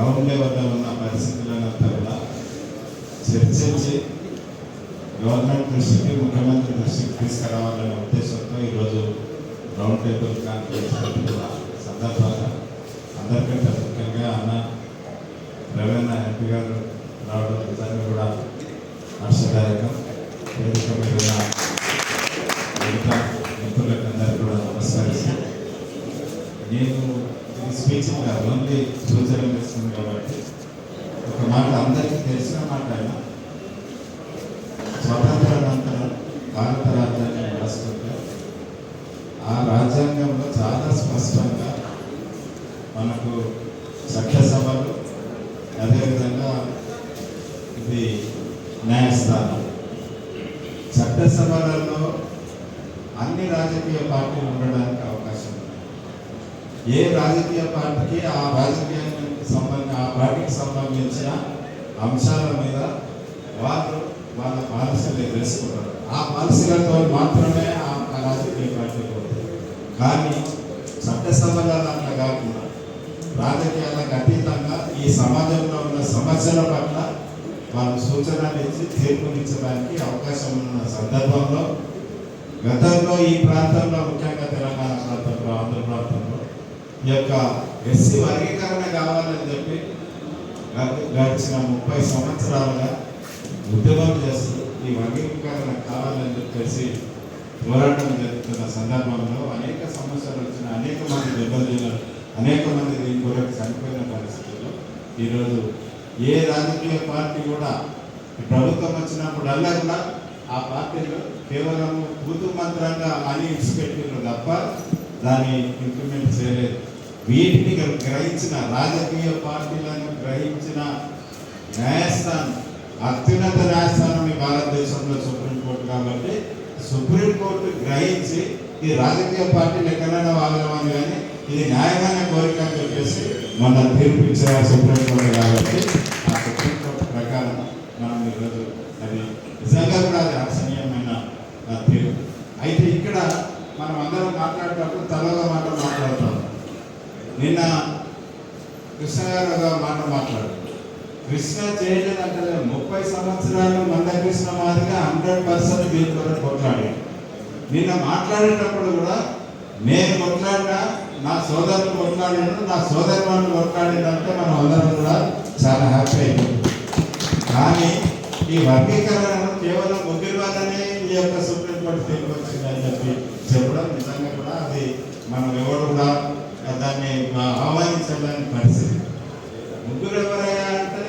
Ground లెవెల్లో ఉన్న పరిస్థితులనంతా కూడా చర్చించి గవర్నమెంట్ దృష్టికి ముఖ్యమంత్రి దృష్టికి తీసుకురావాలనే ఉద్దేశంతో ఈరోజు రౌండ్ టేబుల్ కాన్ఫరెన్స్ పెట్టుకున్న సందర్భంగా అందరికంటే ముఖ్యంగా అన్న రవీణ ఎంపీ గారు రావడం నిజాన్ని కూడా హర్షదాయకం. వేదిక మీద మిగతా మిత్రులకు అందరికీ కూడా నమస్కరిస్తాను నేను ఇది స్పీచ్ కాదు ఓన్లీ సూచనలు ఇస్తుంది కాబట్టి ఒక మాట అందరికీ తెలిసిన మాట అయినా స్వతంత్రానంతరం భారత రాజ్యాంగం రాసుకుంటే ఆ రాజ్యాంగంలో చాలా స్పష్టంగా మనకు చట్టసభలు అదేవిధంగా ఇది న్యాయస్థానం. చట్టసభలలో అన్ని రాజకీయ పార్టీలు ఉండడం ఏ రాజకీయ పార్టీకి ఆ రాజకీయానికి సంబంధించి ఆ పార్టీకి సంబంధించిన అంశాల మీద వాళ్ళు వాళ్ళ పాలసీలు వేసుకుంటారు ఆ పాలసీలతో మాత్రమే ఆ రాజకీయ పార్టీ పోతుంది. కానీ చట్టసభలో అట్లా కాకుండా రాజకీయాలకు అతీతంగా ఈ సమాజంలో ఉన్న సమస్యల పట్ల వాళ్ళు సూచనలు ఇచ్చి తీర్పునిచ్చడానికి అవకాశం ఉన్న సందర్భంలో గతంలో ఈ ప్రాంతంలో ముఖ్యంగా తెలంగాణ ప్రాంతంలో ఆంధ్ర ప్రాంతంలో ఈ యొక్క ఎస్సీ వర్గీకరణ కావాలని చెప్పి గడిచిన ముప్పై సంవత్సరాలుగా ఉద్యమం చేస్తూ ఈ వర్గీకరణ కావాలని చెప్పేసి పోరాటం జరుగుతున్న సందర్భంలో అనేక సమస్యలు వచ్చిన అనేక మంది దెబ్బతిన్న అనేక మంది దీని కొరకు చనిపోయిన పరిస్థితుల్లో ఈరోజు ఏ రాజకీయ పార్టీ కూడా ప్రభుత్వం వచ్చినప్పుడల్లా కూడా ఆ పార్టీలు కేవలం కూతు మంత్రంగా అని ఇచ్చిపెట్టిన తప్ప దాన్ని ఇంప్లిమెంట్ చేయలేదు. వీటిని గ్రహించిన రాజకీయ పార్టీలను గ్రహించిన న్యాయస్థానం అత్యున్నత న్యాయస్థానం ఈ భారతదేశంలో సుప్రీంకోర్టు కాబట్టి సుప్రీంకోర్టు గ్రహించి ఈ రాజకీయ పార్టీలు ఎక్కడైనా వాగలమని కానీ ఇది న్యాయమైన కోరిక అని చెప్పేసి మన తీర్పు ఇచ్చారు సుప్రీంకోర్టు కాబట్టి ఆ సుప్రీంకోర్టు ప్రకారం మనం ఈరోజు అది నిజంగా కూడా అది అసహనీయమైన తీర్పు. అయితే ఇక్కడ మనం అందరం మాట్లాడేటప్పుడు తలలో మాట మాట్లాడతాం. నిన్న కృష్ణగారు ఒక మాట మాట్లాడు కృష్ణ చేయలేదంటే ముప్పై సంవత్సరాలు మందకృష్ణ మాదిరిగా హండ్రెడ్ పర్సెంట్ దీంతో కొట్లాడాడు నిన్న మాట్లాడేటప్పుడు కూడా నేను కొట్లాడినా నా సోదరులు కొట్లాడాను నా సోదరు వాళ్ళు కొట్లాడిందంటే మనం అందరం కూడా చాలా హ్యాపీ అయిపోయింది కానీ ఈ వర్గీకరణను కేవలం ముగ్గురు వాళ్ళనే ఈ యొక్క సుప్రీంకోర్టు తీర్పు వచ్చిందని చెప్పి చెప్పడం నిజంగా కూడా అది మనం ఎవరు కూడా దాన్ని ఆహ్వానించలేని పరిస్థితి. ముగ్గురు ఎవరయ్యా అంటే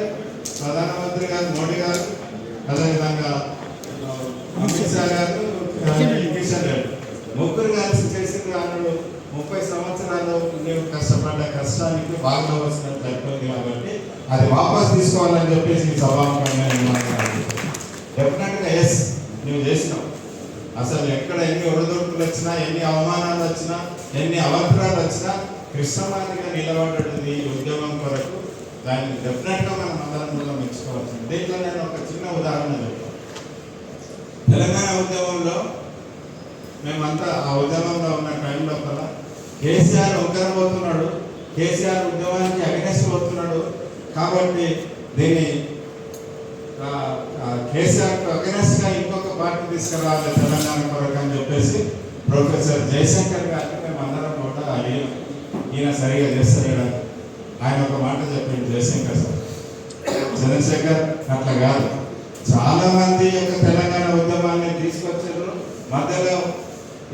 ప్రధానమంత్రి గారు మోడీ గారు అదేవిధంగా అమిత్ షా గారు కిషన్ రెడ్డి. ముగ్గురు కలిసి చేసిన వాళ్ళు ముప్పై సంవత్సరాలు నీవు కష్టపడ్డ కష్టానికి బాగా వచ్చినట్టు అయిపోయింది కాబట్టి అది వాపస్ తీసుకోవాలని చెప్పేసి సభాముఖంగా నేను డెఫినెట్గా ఎస్ నువ్వు చేసినావు. అసలు ఎక్కడ ఎన్ని ఒడిదొడుకులు వచ్చినా ఎన్ని అవమానాలు వచ్చినా ఎన్ని అవసరాలు వచ్చినా కృష్ణమాదిగా నిలబడ్డది ఈ ఉద్యమం కొరకు దాన్ని డెఫినెట్గా మనం అందరం కూడా మెచ్చుకోవాల్సింది దీంట్లో నేను ఒక చిన్న ఉదాహరణ చెప్తాను తెలంగాణ ఉద్యమంలో మేమంతా ఆ ఉద్యమంలో ఉన్న టైం లోపల కేసీఆర్ ఉగ్గరబోతున్నాడు కేసీఆర్ ఉద్యమానికి అగనెస్ట్ పోతున్నాడు కాబట్టి దీన్ని ఆ, ఆ కేసీఆర్ అగనెస్ట్గా ఇంకొక పార్టీ తీసుకురావాలి తెలంగాణ కొరకు అని చెప్పేసి ప్రొఫెసర్ జయశంకర్ గారికి మేము అందరం కూడా అడిగాం ఈయన సరిగా చేస్తలేడు? ఆయన ఒక మాట చెప్పింది జయశంకర్ సార్. చంద్రశేఖర్ అట్లా కాదు. చాలా మంది యొక్క తెలంగాణ ఉద్యమాన్ని తీసుకొచ్చారు. మధ్యలో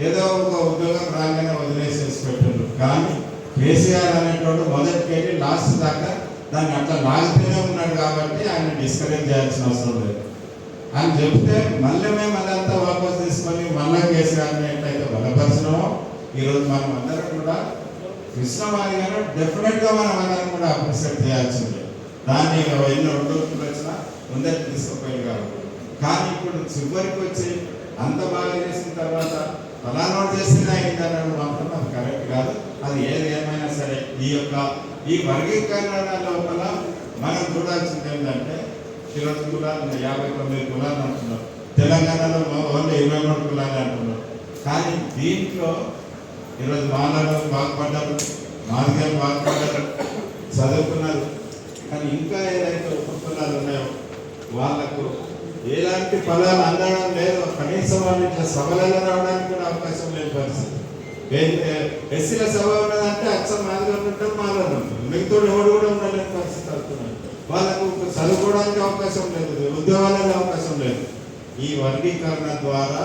ఏదో ఒక ఉద్యోగం రాగానే వదిలేసేసి పెట్టారు. కానీ కేసీఆర్ అనేటోడు మొదటికి వెళ్ళి లాస్ట్ దాకా దాన్ని అట్లా లాగుతూనే ఉన్నాడు కాబట్టి ఆయన డిస్కరేజ్ చేయాల్సిన అవసరం లేదు. అని చెప్తే మళ్ళీ మేము అదంతా వాపస్ తీసుకొని మళ్ళీ కేసీఆర్ని ఎట్లయితే బలపరిచినామో ఈరోజు మనం అందరం కూడా కృష్ణమారి గారు డెఫినెట్గా మనం అందరం కూడా అప్రిషియేట్ చేయాల్సిందే. దాన్ని ఎన్ని రెండు రోజులు వచ్చినా ముందరికి తీసుకుపోయి కాదు కానీ ఇప్పుడు చివరికి వచ్చి అంత బాగా చేసిన తర్వాత ఫలానా చేసింది అయిందన్నాడు మాత్రం అది కరెక్ట్ కాదు. అది ఏది ఏమైనా సరే ఈ యొక్క ఈ వర్గీకరణ లోపల మనం చూడాల్సింది ఏంటంటే ఇరవై కులాలు యాభై తొమ్మిది కులాలు అంటున్నారు. తెలంగాణలో ఓన్లీ ఇరవై మూడు కులాలు అంటున్నారు. కానీ దీంట్లో ఈరోజు మానవులు బాగుపడ్డారు మార్గాలు బాగుపడ్డారు చదువుకున్నారు. కానీ ఇంకా ఏదైతే ఉపకులాలు ఉన్నాయో వాళ్ళకు ఎలాంటి ఫలాలు అందడం లేదు. కనీసం వాళ్ళు ఇట్లా సభలలో రావడానికి కూడా అవకాశం లేని పరిస్థితి. ఎస్సీల సభ ఉన్నదంటే అచ్చం మాదిగా ఉంటారు మాలో ఉంటారు మిగతా ఎవడు కూడా ఉండలేని పరిస్థితి అవుతున్నాయి వాళ్ళకు చదువుకోవడానికి అవకాశం లేదు ఉద్యోగాలకు అవకాశం లేదు. ఈ వర్గీకరణ ద్వారా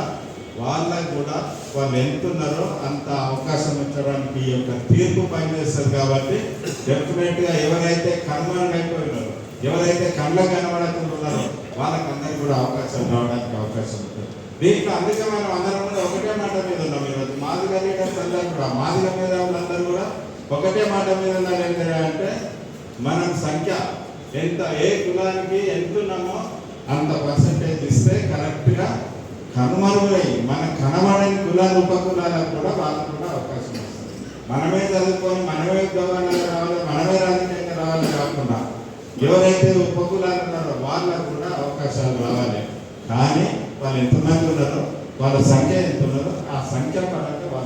వాళ్ళకు కూడా వాళ్ళు ఎంత ఉన్నారో అంత అవకాశం ఇచ్చడానికి ఈ యొక్క తీర్పు పనిచేస్తుంది కాబట్టి డెఫినెట్గా ఎవరైతే కనుమరుగైపోయినారో ఎవరైతే కళ్ళ కనబడకుంటున్నారో వాళ్ళకి వాళ్ళకందరికీ కూడా అవకాశం రావడానికి అవకాశం ఉంటుంది. దీంట్లో అందుకే మనం అందరం కూడా ఒకటే మాట మీద ఉన్నాం ఈరోజు. మాదిగ లీడర్స్ అందరూ కూడా మాదిగ మీద వాళ్ళందరూ కూడా ఒకటే మాట మీద ఉన్నారు ఏంటంటే మనం సంఖ్య ఎంత ఏ కులానికి ఎంత ఉన్నామో అంత పర్సంటేజ్ ఇస్తే కరెక్ట్గా కనుమరుగై మన కనబడని కులాలు ఉపకులాలకు కూడా వాళ్ళకు కూడా అవకాశం వస్తుంది. మనమే చదువుకొని మనమే ఉద్యోగాలకు రావాలి మనమే రాజకీయంగా రావాలి కాకుండా ఎవరైతే ఉపకులాలు ఉన్నారో వాళ్ళకు కూడా అవకాశాలు రావాలి. కానీ వాళ్ళు ఎంతమంది ఉన్నారో వాళ్ళ సంఖ్య ఎంత ఉన్నారో ఆ సంఖ్య పరంగా